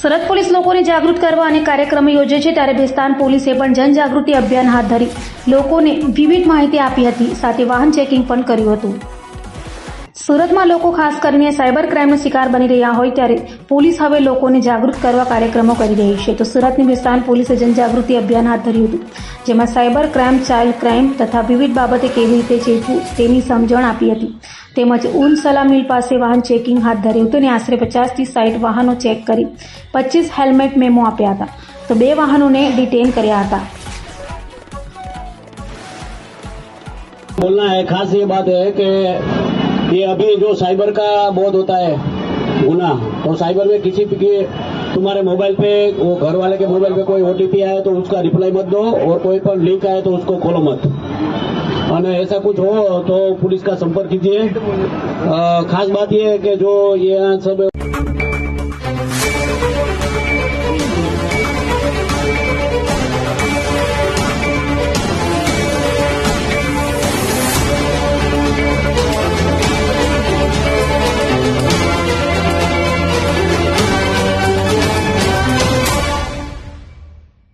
Surat police લોકોને જાગૃત કરવા અને કાર્યક્રમ યોજે છે ત્યારે ભેસ્તાન પોલીસે પણ જનજાગૃતિ અભિયાન હાથ ધરી લોકોને વિવિધ માહિતી આપી હતી. સાથે વાહન ચેકિંગ પણ કર્યું હતું. સુરતમાં લોકો ખાસ કરીને સાયબર ક્રાઇમનો શિકાર બની રહ્યા હોય ત્યારે પોલીસ હવે લોકોને જાગૃત કરવા કાર્યક્રમો કરી રહી છે. તો સુરતની ભેસ્તાન પોલીસે જનજાગૃતિ અભિયાન હાથ ધર્યું હતું, જેમાં સાયબર ક્રાઇમ ચાઇલ્ડ ક્રાઇમ તથા વિવિધ બાબતે કેવી રીતે ચેતવું તેની સમજણ આપી હતી. તેમજ ઉન સલા મિલ પાસે વાહન ચેકિંગ હાથ ધર્યું હતું અને આશરે પચાસથી સાઠ વાહનો ચેક કરી પચીસ હેલ્મેટ મેમો આપ્યા હતા તો બે વાહનોને ડિટેન કર્યા હતા बोलना है खास ये बात है कि ये अभी जो साइबर का बहुत होता है गुना तो साइबर में किसी भी के तुम्हारे मोबाइल पे वो घर वाले के मोबाइल पे कोई ओटीपी आए तो उसका रिप्लाई मत दो और कोई पर लिंक आए तो उसको खोलो मत અને ऐसा कुछ हो तो पुलिस का संपर्क कीजिए अ, खास बात ये है कि जो ये सब